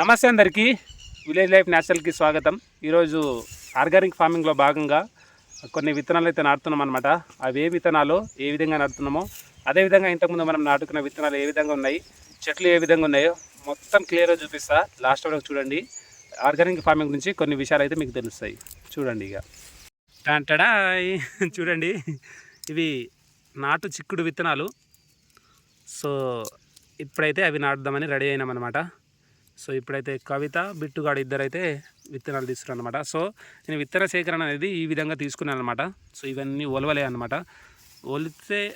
నమస్తే అందరికీ. Village life న్యాచురల్కి స్వాగతం. ఈరోజు ఆర్గానిక్ ఫార్మింగ్లో భాగంగా కొన్ని విత్తనాలు అయితే నాటుతున్నాం అనమాట అవి ఏ విత్తనాలు ఏ విధంగా నాటుతున్నామో అదేవిధంగా ఇంతకుముందు మనం నాటుకున్న విత్తనాలు ఏ విధంగా ఉన్నాయి చెట్లు ఏ విధంగా ఉన్నాయో మొత్తం క్లియర్గా చూపిస్తా. లాస్ట్ వరకు చూడండి. ఆర్గానిక్ ఫార్మింగ్ గురించి కొన్ని విషయాలు అయితే మీకు తెలుస్తాయి. చూడండి ఇక. టంటడాయ్ చూడండి. ఇవి నాటు చిక్కుడు విత్తనాలు. సో ఇప్పుడైతే అవి నాటుదామని రెడీ అయినామన్నమాట సో ఇప్పుడైతే కవిత బిట్టుగాడు ఇద్దరైతే విత్తనాలు తీసుకున్నారు అనమాట సో నేను విత్తన సేకరణ అనేది ఈ విధంగా తీసుకున్నాను అనమాట సో ఇవన్నీ ఒలవలే అనమాట ఒలితే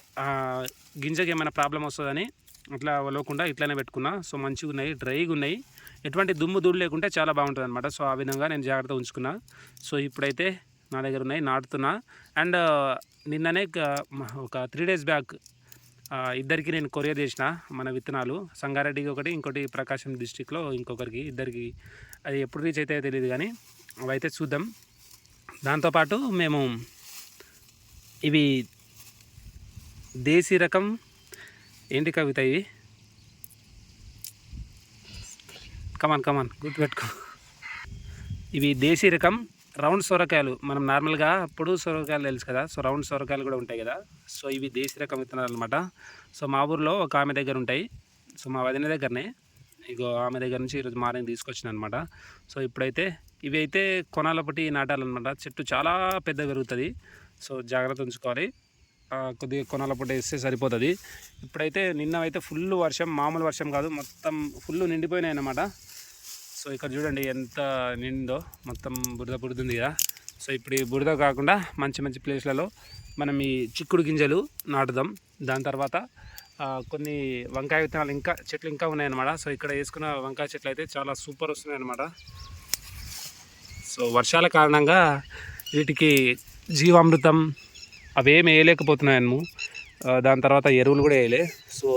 గింజకి ఏమైనా ప్రాబ్లం వస్తుందని అట్లా ఒలవకుండా ఇట్లానే పెట్టుకున్నా. సో మంచిగా ఉన్నాయి డ్రైగా ఉన్నాయి. ఎటువంటి దుమ్ము దూడు లేకుంటే చాలా బాగుంటుంది అనమాట సో ఆ విధంగా నేను జాగ్రత్త ఉంచుకున్నా. సో ఇప్పుడైతే నా దగ్గర ఉన్నాయి నాటుతున్నా. అండ్ నిన్ననే ఒక- త్రీ డేస్ బ్యాక్ ఇద్దరికి నేను కొరియర్ చేసిన మన విత్తనాలు. సంగారెడ్డికి ఒకటి ఇంకోటి ప్రకాశం డిస్టిక్లో ఇంకొకరికి ఇద్దరికి. అది ఎప్పుడు రీచ్ అయితే తెలియదు కానీ అవి అయితే చూద్దాం దాంతోపాటు మేము ఇవి దేశీ రకం ఏంటి కవిత ఇవి? కమాన్ కమాన్ గుర్తుపెట్టుకో. ఇవి దేశీ రకం రౌండ్ సొరకాయలు మనం నార్మల్గా పొడు సొరకాయలు తెలుసు కదా సో రౌండ్ సొరకాయలు కూడా ఉంటాయి కదా. సో ఇవి దేశీ రకం విత్తనాలు అనమాట సో మా ఊర్లో ఒక ఆమె దగ్గర ఉంటాయి. సో మా వదిన దగ్గరనే. ఇగో ఆమె దగ్గర నుంచి ఈరోజు మార్నింగ్ తీసుకొచ్చిన అనమాట సో ఇప్పుడైతే ఇవి అయితే కొనాల పట్టి నాటాలన్నమాట చెట్టు చాలా పెద్ద పెరుగుతుంది. సో జాగ్రత్త ఉంచుకోవాలి. కొద్దిగా కొనాల పట్టి వేస్తే సరిపోతుంది. ఇప్పుడైతే నిన్న అయితే ఫుల్ వర్షం మామూలు వర్షం కాదు మొత్తం ఫుల్ నిండిపోయినాయి అన్నమాట. సో ఇక్కడ చూడండి ఎంత నిందో మొత్తం బురద బురద ఉంది కదా. సో ఇప్పుడు ఈ బురద కాకుండా మంచి మంచి ప్లేస్లలో మనం ఈ చిక్కుడు గింజలు నాటుదాం. దాని తర్వాత కొన్ని వంకాయ విత్తనాలు ఇంకా చెట్లు ఇంకా ఉన్నాయన్నమాట. సో ఇక్కడ వేసుకున్న వంకాయ చెట్లు అయితే చాలా సూపర్ వస్తున్నాయి అన్నమాట. సో వర్షాల కారణంగా వీటికి జీవామృతం అవేమి వేయలేకపోతున్నాయను దాని తర్వాత ఎరువులు కూడా వేయలే. సో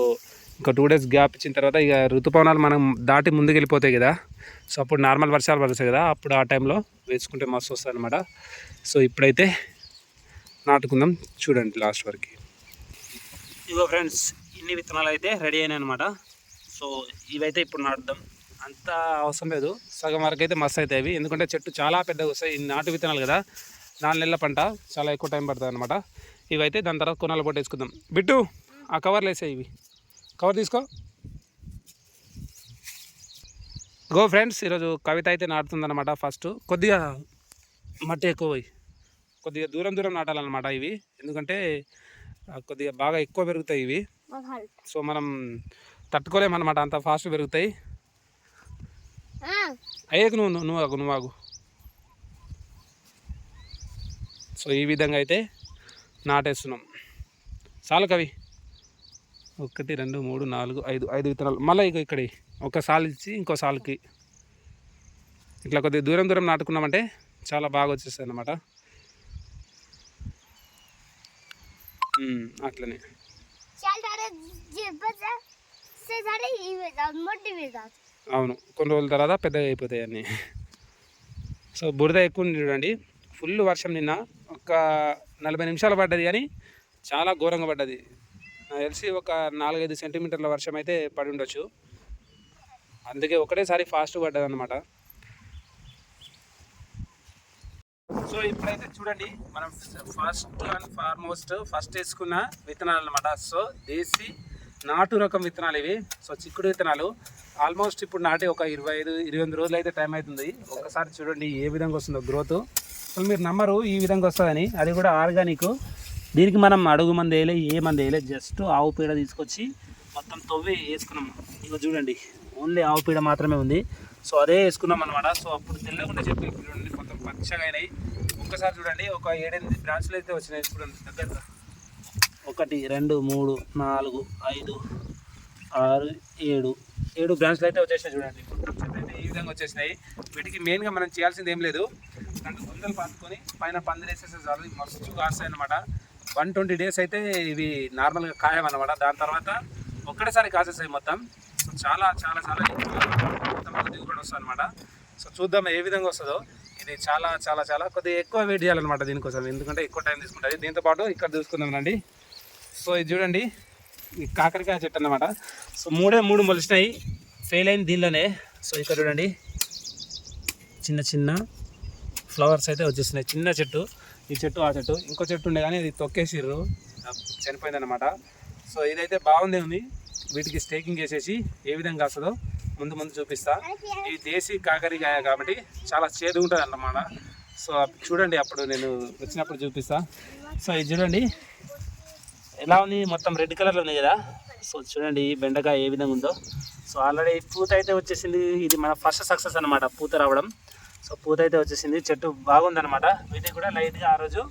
ఇంకా టూ డేస్ గ్యాప్ ఇచ్చిన తర్వాత ఇక ఋతుపవనాలు మనం దాటి ముందుకు వెళ్ళిపోతాయి కదా. సో అప్పుడు నార్మల్ వర్షాలు పడతాయి కదా అప్పుడు ఆ టైంలో వేసుకుంటే మస్తు వస్తుంది అనమాట సో ఇప్పుడైతే నాటుకుందాం చూడండి లాస్ట్ వరకు. ఇగో ఫ్రెండ్స్ ఇన్ని విత్తనాలు అయితే రెడీ అయినాయి అనమాట సో ఇవైతే ఇప్పుడు నాటుదాం. అంత అవసరం లేదు సగం వరకు అయితే మస్తు అవుతాయి అవి. ఎందుకంటే చెట్టు చాలా పెద్దగా వస్తాయి ఈ నాటు విత్తనాలు కదా. నాలుగు నెలల పంట చాలా ఎక్కువ టైం పడుతుంది అనమాట ఇవైతే దాని తర్వాత కొనాల పొట్టు వేసుకుందాం. బిట్టు ఆ కవర్లు వేసాయి ఇవి. కవర్ తీసుకో. గో ఫ్రెండ్స్ ఈరోజు కవిత అయితే నాటుతుందన్నమాట. ఫస్ట్ కొద్దిగా మట్టి ఎక్కువ పోయి కొద్దిగా దూరం దూరం నాటాలన్నమాట ఇవి. ఎందుకంటే కొద్దిగా బాగా ఎక్కువ పెరుగుతాయి ఇవి. సో మనం తట్టుకోలేమన్నమాట అంత ఫాస్ట్ పెరుగుతాయి. అయ్యేకు నువ్వు నువ్వు- నువ్వు ఆగు నువ్వు ఆగు. సో ఈ విధంగా అయితే నాటేస్తున్నాం. చాలు కవి. ఒకటి రెండు మూడు నాలుగు ఐదు ఐదు విత్తనాలు. మళ్ళీ ఇక ఇక్కడ ఒక సాల్ ఇచ్చి ఇంకో సాల్కి. ఇట్లా కొద్దిగా దూరం దూరం నాటుకున్నామంటే చాలా బాగా వచ్చేస్తుంది అన్నమాట అట్లనే. అవును కొన్ని రోజుల తర్వాత పెద్దగా అయిపోతాయి అన్నీ. సో బురద ఎక్కువ చూడండి. ఫుల్ వర్షం నిన్న ఒక నలభై నిమిషాలు పడ్డది కానీ చాలా ఘోరంగా పడ్డది. నాకు తెలిసి ఒక నాలుగైదు సెంటీమీటర్ల వర్షం అయితే పడి ఉండొచ్చు. అందుకే ఒకటేసారి ఫాస్ట్ పడ్డది అనమాట సో ఇప్పుడైతే చూడండి మనం ఫస్ట్ అండ్ ఫార్మోస్ట్ ఫస్ట్ వేసుకున్న విత్తనాలు అనమాట సో దేశీ నాటు రకం విత్తనాలు ఇవి. సో చిక్కుడు విత్తనాలు. ఆల్మోస్ట్ ఇప్పుడు నాటి ఒక ఇరవై ఐదు ఇరవై ఎనిమిది రోజులు అయితే టైం అవుతుంది. ఒకసారి చూడండి ఏ విధంగా వస్తుందో గ్రోత్ అసలు మీరు నమ్మరు ఈ విధంగా వస్తుందని. అది కూడా ఆర్గానిక్ దీనికి మనం అడుగు మంది వేయలే ఏ మంది వేయలే. జస్ట్ ఆవు పేడ తీసుకొచ్చి మొత్తం తొవ్వి వేసుకున్నాం. ఇక చూడండి. ఓన్లీ ఆవు పీడ మాత్రమే ఉంది. సో అదే వేసుకున్నాం అనమాట సో అప్పుడు తెల్లకుండా చెప్పి ఇప్పుడు చూడండి మొత్తం పచ్చగా అయినాయి. ఒక్కసారి చూడండి ఒక ఏడెనిమిది బ్రాంచ్లు అయితే వచ్చినాయి చూడండి దగ్గర ఒకటి రెండు మూడు నాలుగు ఐదు ఆరు ఏడు. ఏడు బ్రాంచ్లు అయితే వచ్చేసినాయి చూడండి. అయితే ఈ విధంగా వచ్చేసినాయి. వీటికి మెయిన్గా మనం చేయాల్సింది ఏం లేదు. రెండు గుంతలు పాతుకొని పైన పందిరి వేసేస్తే చాలు. మస్తు కాస్తాయి అనమాట వన్ ట్వంటీ డేస్ అయితే ఇవి నార్మల్గా కాయమన్నమాట. దాని తర్వాత ఒక్కటేసారి కాసేసాయి మొత్తం. చాలా చాలా చాలా ఎక్కువ దిగుబడి వస్తుంది అనమాట సో చూద్దాం ఏ విధంగా వస్తుందో. ఇది చాలా చాలా చాలా కొద్దిగా ఎక్కువ వెయిట్ చేయాలన్నమాట దీనికోసం. ఎందుకంటే ఎక్కువ టైం తీసుకుంటుంది. దీంతో పాటు ఇక్కడ చూసుకుందాం రండి సో ఇది చూడండి. ఈ కాకరకాయ చెట్టు అన్నమాట. సో మూడే మూడు మొలిచినాయి. ఫెయిల్ అయింది దీనిలోనే. సో ఇక్కడ చూడండి. చిన్న చిన్న ఫ్లవర్స్ అయితే వచ్చేస్తున్నాయి. చిన్న చెట్టు. ఈ చెట్టు ఆ చెట్టు. ఇంకో చెట్టు ఉండే కానీ ఇది తొక్కేసిర్రు. చనిపోయింది అనమాట సో ఇదైతే బాగుంది ఉంది. వీటికి స్టేకింగ్ చేసేసి ఏ విధంగా వస్తుందో ముందు ముందు చూపిస్తా. ఇది దేశీ కాకరకాయ కాబట్టి చాలా చేదు ఉంటుంది అన్నమాట. సో చూడండి అప్పుడు నేను వచ్చినప్పుడు చూపిస్తా. సో ఇది చూడండి. ఎలా ఉంది? మొత్తం రెడ్ కలర్లో ఉంది కదా? సో చూడండి బెండకాయ ఏ విధంగా ఉందో. సో ఆల్రెడీ పూత అయితే వచ్చేసింది. ఇది మన ఫస్ట్ సక్సెస్ అనమాట పూత రావడం. సో పూత అయితే వచ్చేసింది. చెట్టు బాగుందనమాట వీటికి కూడా లైట్గా ఆ రోజు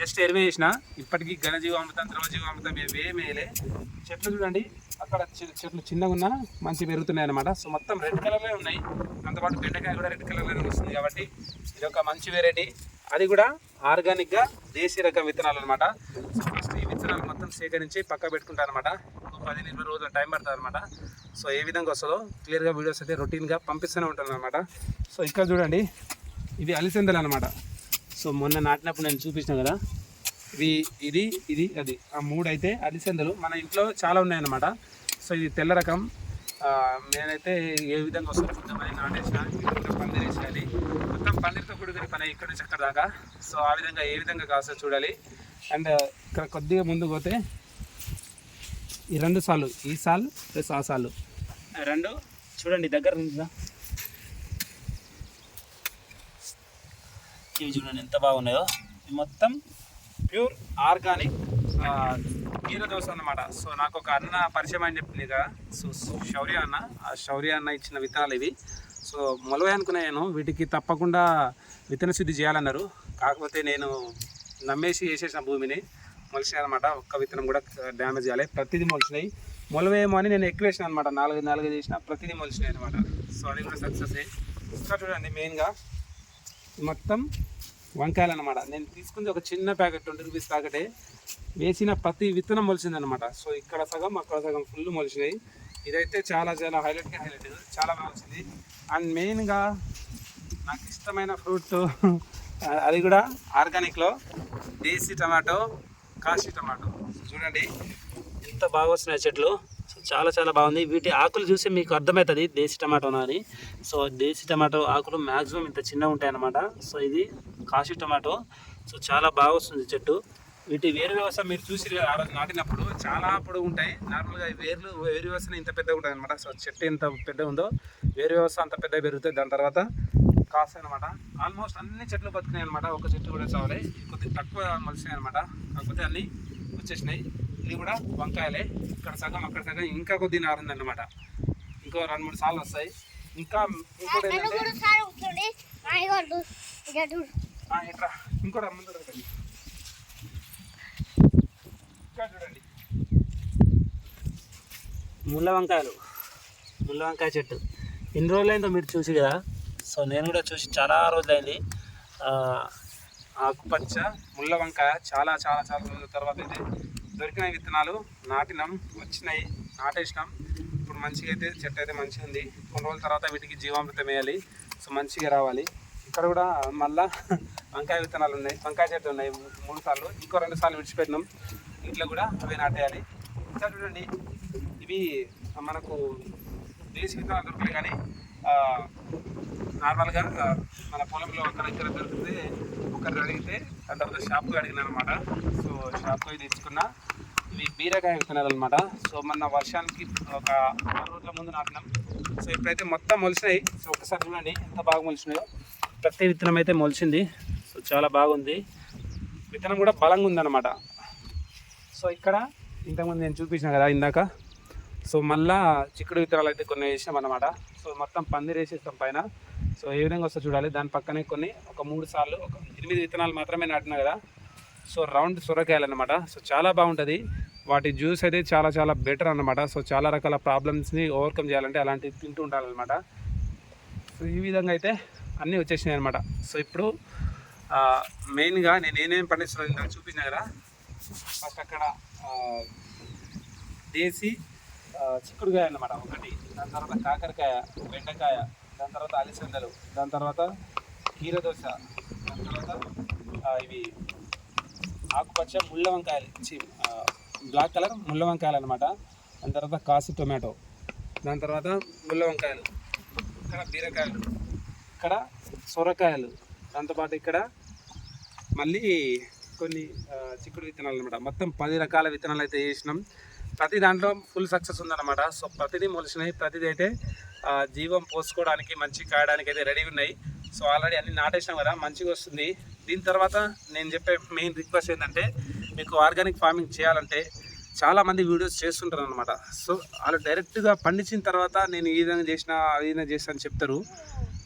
జస్ట్ ఎరువే వేసిన ఇప్పటికీ ఘనజీవామృతం ద్రవజీవామృతం ఇవి చెట్లు చూడండి. అక్కడ చెట్లు చిన్నగా ఉన్నా మంచి పెరుగుతున్నాయి అనమాట సో మొత్తం రెడ్ కలర్లో ఉన్నాయి. అంతపాటు బెండకాయ కూడా రెడ్ కలర్లో వస్తుంది కాబట్టి ఇది ఒక మంచి వెరైటీ అది కూడా ఆర్గానిక్గా దేశీ రకం విత్తనాలు అనమాట సో ఫస్ట్ ఈ విత్తనాలు మొత్తం సేకరించి పక్క పెట్టుకుంటాను అనమాట ఒక పదిహేను ఇరవై రోజులు టైం పడుతుంది అనమాట సో ఏ విధంగా వస్తుందో క్లియర్గా వీడియోస్ అయితే రొటీన్గా పంపిస్తూనే ఉంటాను అనమాట సో ఇక్కడ చూడండి. ఇవి అలిసెందలు అనమాట సో మొన్న నాటినప్పుడు నేను చూపించిన కదా. ఇవి ఇది ఇది అది. ఆ మూడు అయితే అలిసెందలు మన ఇంట్లో చాలా ఉన్నాయన్నమాట. సో ఇది తెల్ల రకం. నేనైతే ఏ విధంగా వస్తారో చూద్దాం. అని నాటేసిన ఇక్కడ పందిరి వేసేయాలి. మొత్తం పందిరితో కూడుకుని పని ఇక్కడ నుంచి అక్కడ దాకా. సో ఆ విధంగా ఏ విధంగా కాస్తో చూడాలి. అండ్ ఇక్కడ కొద్దిగా ముందు పోతే ఈ రెండు సార్లు ఈ సాల్ ప్లస్ ఆ సాలు. రెండు. చూడండి దగ్గర నుంచి ఇవి చూడండి ఎంత బాగున్నాయో? ఇది మొత్తం ప్యూర్ ఆర్గానిక్ కీర దోశ అన్నమాట. సో నాకు ఒక అన్న పరిచయం అని చెప్పింది కదా. సో శౌర్య అన్న ఆ శౌర్య అన్న ఇచ్చిన విత్తనాలు ఇవి. సో మొలవే అనుకున్నాను వీటికి తప్పకుండా విత్తన శుద్ధి చేయాలన్నారు. కాకపోతే నేను నమ్మేసి వేసేసిన భూమిని మొలిసినాయి అనమాట ఒక్క విత్తనం కూడా డ్యామేజ్ చేయాలి ప్రతిదీ మొలిచినాయి. మొలవేమో అని నేను ఎక్కువ వేసిన అనమాట నాలుగు నాలుగు చేసిన ప్రతిదీ మొలిచినాయి అనమాట సో అది కూడా సక్సెస్. ఇంకా చూడండి మెయిన్గా మొత్తం వంకాయలు అనమాట నేను తీసుకుంది ఒక చిన్న ప్యాకెట్ ట్వంటీ రూపీస్ ప్యాకెటే. వేసిన ప్రతి విత్తనం మొలిచిందనమాట సో ఇక్కడ సగం అక్కడ సగం ఫుల్ మొలిచినాయి. ఇదైతే చాలా చాలా హైలైట్గా హైలైట్ చాలా బాగా వచ్చింది. అండ్ మెయిన్గా నాకు ఇష్టమైన ఫ్రూట్ అది కూడా ఆర్గానిక్లో దేశీ టమాటో కాశీ టమాటో. చూడండి ఎంత బాగా వచ్చినాయి చెట్లు. చాలా చాలా బాగుంది. వీటి ఆకులు చూసి మీకు అర్థమవుతుంది దేశీ టమాటోనా అని సో దేశీ టమాటో ఆకులు మ్యాక్సిమం ఇంత చిన్నగా ఉంటాయి అన్నమాట సో ఇది కాశీ టమాటో. సో చాలా బాగా వస్తుంది చెట్టు. వీటి వేరు వ్యవస్థ మీరు చూసి ఆ రోజు నాటినప్పుడు. చాలా పొడవు ఉంటాయి. నార్మల్గా వేర్లు వేరు వ్యవస్థ ఇంత పెద్దగా ఉంటుంది అనమాట సో చెట్టు ఎంత పెద్ద ఉందో వేరు వ్యవస్థ అంత పెద్దగా పెరుగుతుంది దాని తర్వాత కాస్ట్ అనమాట ఆల్మోస్ట్ అన్ని చెట్లు బతికినాయి అనమాట ఒక చెట్టు కూడా చావలే కొద్దిగా తక్కువ మలిసినాయి అనమాట కాకపోతే అన్నీ వచ్చేసినాయి. ఇది కూడా వంకాయలే. ఇక్కడ సగం అక్కడ సగం ఇంకా కొద్ది నారింది అనమాట ఇంకో రెండు మూడు సార్లు వస్తాయి. ఇంకా ఇంకోటి ఇక ఇట్రా ఇంకోటి ముందు రండి. ఇక్కడ చూడండి. ముళ్ళ వంకాయలు. ముళ్ళ వంకాయ చెట్టు. ఎన్ని రోజులైందో మీరు చూసి కదా. సో నేను కూడా చూసి చాలా రోజులైంది. ఆ, ఆకుపచ్చ ముళ్ళ వంకాయ చాలా చాలా చాలా రోజుల తర్వాత అయితే దొరికిన విత్తనాలు నాటినాం వచ్చినాయి నాటేసినాం. ఇప్పుడు మంచిగా అయితే చెట్టు అయితే మంచిగా ఉంది. కొన్ని రోజుల తర్వాత వీటికి జీవామృతం వేయాలి. సో మంచిగా రావాలి. ఇక్కడ కూడా మళ్ళా వంకాయ విత్తనాలు ఉన్నాయి. వంకాయ చెట్టు ఉన్నాయి. మూడు సార్లు ఇంకో రెండు సార్లు విడిచిపెట్టినాం. ఇంట్లో కూడా అవి నాటేయాలి. ఇంకా చూడండి. ఇవి మనకు దేశీ విత్తనాలు దొరుకుతాయి కానీ నార్మల్గా మన పొలంలో అక్కడ ఇక్కడ దొరికితే ఒకరిని అడిగితే దాని తర్వాత షాప్కి అడిగిన అనమాట సో షాప్కి తీసుకున్న తెచ్చుకున్న. ఇవి బీరకాయ విత్తనాలు అనమాట సో మొన్న వర్షానికి ఒక ఆరు రోజుల ముందు నాటినాం. సో ఇప్పుడైతే మొత్తం మొలిసినాయి. సో ఒకసారి చూడండి ఎంత బాగా మొలిసినాయో. ప్రతి విత్తనం అయితే మొలిచింది సో చాలా బాగుంది. విత్తనం కూడా బలంగా ఉందన్నమాట. సో ఇక్కడ ఇంతకుముందు నేను చూపించిన కదా ఇందాక. సో మళ్ళా చిక్కుడు విత్తనాలు అయితే కొన్ని వేసాం అనమాట సో మొత్తం పందిరేసేస్తాం పైన. సో ఏ విధంగా వస్తే చూడాలి. దాని పక్కనే కొన్ని ఒక మూడు సార్లు ఒక ఎనిమిది విత్తనాలు మాత్రమే నాటినా కదా. సో రౌండ్ సొరకాయలు అనమాట సో చాలా బాగుంటుంది. వాటి జ్యూస్ అయితే చాలా చాలా బెటర్ అనమాట సో చాలా రకాల ప్రాబ్లమ్స్ని ఓవర్కమ్ చేయాలంటే అలాంటివి తింటూ ఉండాలన్నమాట. సో ఈ విధంగా అయితే అన్నీ వచ్చేసినాయి అనమాట సో ఇప్పుడు మెయిన్గా నేను ఏమేమి పండిస్తున్నాను ఇందాక చూపించిన కదా. ఫస్ట్ అక్కడ దేశీ చిక్కుడుకాయ అన్నమాట ఒకటి. దాని తర్వాత కాకరకాయ బెండకాయ దాని తర్వాత అలిసందలు దాని తర్వాత కీరదోస దాని తర్వాత ఇవి ఆకుపచ్చ ముళ్ళ వంకాయలు బ్లాక్ కలర్ ముళ్ళ వంకాయలు అనమాట దాని తర్వాత కాసి టొమాటో దాని తర్వాత ముళ్ళ వంకాయలు ఇక్కడ బీరకాయలు ఇక్కడ సొరకాయలు దాంతోపాటు ఇక్కడ మళ్ళీ కొన్ని చిక్కుడు విత్తనాలు అనమాట మొత్తం పది రకాల విత్తనాలు అయితే వేసినాం ప్రతి దాంట్లో ఫుల్ సక్సెస్ ఉందన్నమాట. సో ప్రతిదీ మొలిసినాయి. ప్రతిదీ అయితే జీవం పోసుకోవడానికి మంచి కాయడానికి అయితే రెడీ ఉన్నాయి. సో ఆల్రెడీ అన్ని నాటేసాం కదా మంచిగా వస్తుంది. దీని తర్వాత నేను చెప్పే మెయిన్ రిక్వెస్ట్ ఏంటంటే మీకు ఆర్గానిక్ ఫార్మింగ్ చేయాలంటే చాలామంది వీడియోస్ చేస్తుంటారు అనమాట సో వాళ్ళు డైరెక్ట్గా పండించిన తర్వాత నేను ఈ విధంగా చేసిన ఆ విధంగా చేసిన అని చెప్తారు.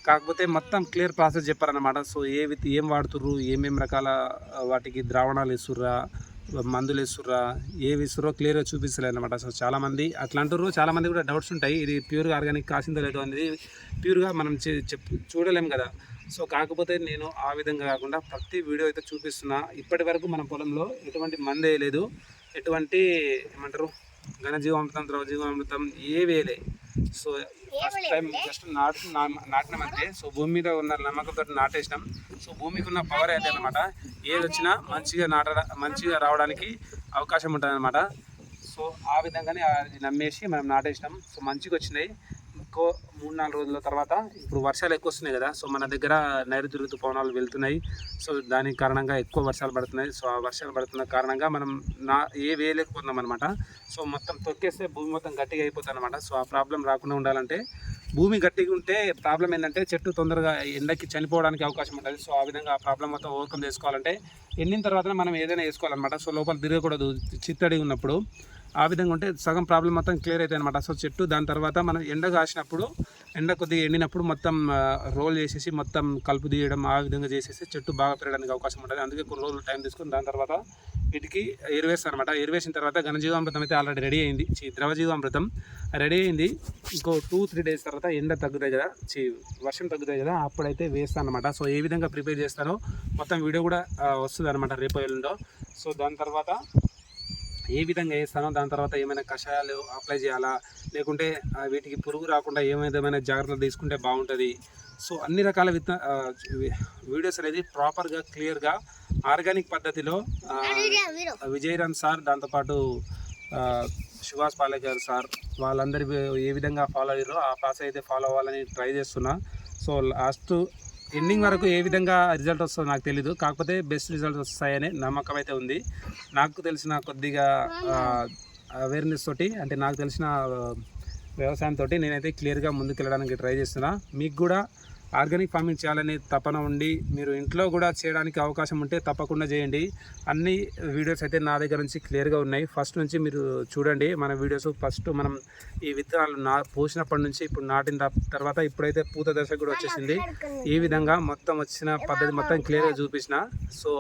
కాకపోతే మొత్తం క్లియర్ ప్రాసెస్ చెప్పారనమాట సో ఏ విత్ ఏం వాడుతుర్రు ఏమేమి రకాల వాటికి ద్రావణాలు వేస్తుర్రా మందులు వేస్తుర్రా ఏవి ఇస్తుర్రో క్లియర్గా చూపిస్తలేదు అనమాట సో చాలామంది అట్లా అంటారు చాలామంది కూడా డౌట్స్ ఉంటాయి. ఇది ప్యూర్గా ఆర్గానిక్ కాసిందో లేదో అనేది ప్యూర్గా మనం చెప్పు చూడలేం కదా. సో కాకపోతే నేను ఆ విధంగా కాకుండా ప్రతి వీడియో అయితే చూపిస్తున్నా. ఇప్పటి వరకు మన పొలంలో ఎటువంటి మందు వేయలేదు. ఎటువంటి ఏమంటారు? ఘనజీవామృతం ద్రవజీవామృతం ఏ వేయలే. సో ఫస్ట్ టైం జస్ట్ నాటు నా- నాటినామంటే సో భూమి మీద ఉన్న నమ్మకంతో నాటేసినాం. సో భూమికి ఉన్న పవర్ అయితే అనమాట ఏది వచ్చినా మంచిగా నాట మంచిగా రావడానికి అవకాశం ఉంటుంది అనమాట సో ఆ విధంగానే అది నమ్మేసి మనం నాటేసినాం. సో మంచిగా వచ్చినాయి. ఎక్కువ మూడు నాలుగు రోజుల తర్వాత ఇప్పుడు వర్షాలు ఎక్కువ వస్తున్నాయి కదా సో మన దగ్గర నైరుతి ఋతుపవనాలు వెళ్తున్నాయి. సో దానికి కారణంగా ఎక్కువ వర్షాలు పడుతున్నాయి. సో ఆ వర్షాలు పడుతున్న కారణంగా మనం నా ఏ వేయలేకపోతున్నాం అనమాట సో మొత్తం తొక్కేస్తే భూమి మొత్తం గట్టిగా అయిపోతుంది అనమాట సో ఆ ప్రాబ్లం రాకుండా ఉండాలంటే భూమి గట్టిగా ఉంటే ప్రాబ్లం ఏంటంటే చెట్టు తొందరగా ఎండకి చనిపోవడానికి అవకాశం ఉంటుంది. సో ఆ విధంగా ఆ ప్రాబ్లం మొత్తం ఓవర్కమ్ చేసుకోవాలంటే ఎండిన తర్వాత మనం ఏదైనా వేసుకోవాలన్నమాట. సో లోపల తిరగకూడదు. చిత్తడి ఉన్నప్పుడు ఆ విధంగా ఉంటే సగం ప్రాబ్లం మొత్తం క్లియర్ అవుతాయి అనమాట సో చెట్టు దాని తర్వాత మనం ఎండ కాసినప్పుడు ఎండ కొద్దిగా ఎండినప్పుడు మొత్తం రోల్ చేసేసి మొత్తం కలుపు తీయడం ఆ విధంగా చేసేసి చెట్టు బాగా పెరగడానికి అవకాశం ఉంటుంది. అందుకే కొన్ని రోజులు టైం తీసుకుని దాని తర్వాత వీటికి ఎరువేస్తారు అనమాట ఎరువేసిన తర్వాత ఘనజీవామృతం అయితే ఆల్రెడీ రెడీ అయింది. చి ద్రవజీవామృతం రెడీ అయింది. ఇంకో టూ త్రీ డేస్ తర్వాత ఎండ తగ్గుతాయి కదా చి వర్షం తగ్గుతాయి కదా అప్పుడైతే వేస్తాను అనమాట సో ఏ విధంగా ప్రిపేర్ చేస్తానో మొత్తం వీడియో కూడా వస్తుంది అనమాట రేపు ఎల్లుండో. సో దాని తర్వాత ఏ విధంగా వేస్తానో దాని తర్వాత ఏమైనా కషాయాలు అప్లై చేయాలా? లేకుంటే వీటికి పురుగు రాకుండా ఏమైనా జాగ్రత్తలు తీసుకుంటే బాగుంటుంది? సో అన్ని రకాల విత్త వీడియోస్ అనేది ప్రాపర్గా క్లియర్గా ఆర్గానిక్ పద్ధతిలో ఆ, విజయరామ్ సార్ దాంతోపాటు సుభాష్ పాలేకర్ సార్ వాళ్ళందరి ఏ విధంగా ఫాలో అయ్యారో ఆ ప్రాసెస్ అయితే ఫాలో అవ్వాలని ట్రై చేస్తున్నా. సో లాస్ట్ ఎండింగ్ వరకు ఏ విధంగా రిజల్ట్ వస్తుందో నాకు తెలీదు. కాకపోతే బెస్ట్ రిజల్ట్ వస్తాయనే నమ్మకం అయితే ఉంది. నాకు తెలిసిన కొద్దిగా అవేర్నెస్ తోటి అంటే నాకు తెలిసిన వ్యవసాయంతో నేనైతే క్లియర్గా ముందుకెళ్ళడానికి ట్రై చేస్తున్నా. మీకు కూడా ఆర్గానిక్ ఫార్మింగ్ చేయాలనే తపన ఉండి మీరు ఇంట్లో కూడా చేయడానికి అవకాశం ఉంటే తప్పకుండా చేయండి. అన్ని వీడియోస్ అయితే నా దగ్గర నుంచి క్లియర్గా ఉన్నాయి. ఫస్ట్ నుంచి మీరు చూడండి మన వీడియోస్ ఫస్ట్ మనం ఈ విత్తనాలు నా పోసినప్పటి నుంచి ఇప్పుడు నాటిన తర్వాత ఇప్పుడైతే పూత దశ కూడా వచ్చేసింది. ఈ విధంగా మొత్తం వచ్చిన పద్ధతి మొత్తం క్లియర్గా చూపించిన. సో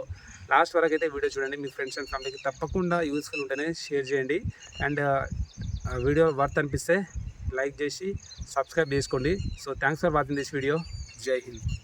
లాస్ట్ వరకు అయితే వీడియో చూడండి. మీ ఫ్రెండ్స్ అండ్ ఫ్యామిలీకి తప్పకుండా యూస్ఫుల్ ఉంటేనే షేర్ చేయండి. అండ్ వీడియో వర్త్ అనిపిస్తే లైక్ చేసి సబ్స్క్రైబ్ చేసుకోండి. So thanks for watching this video Jai Hind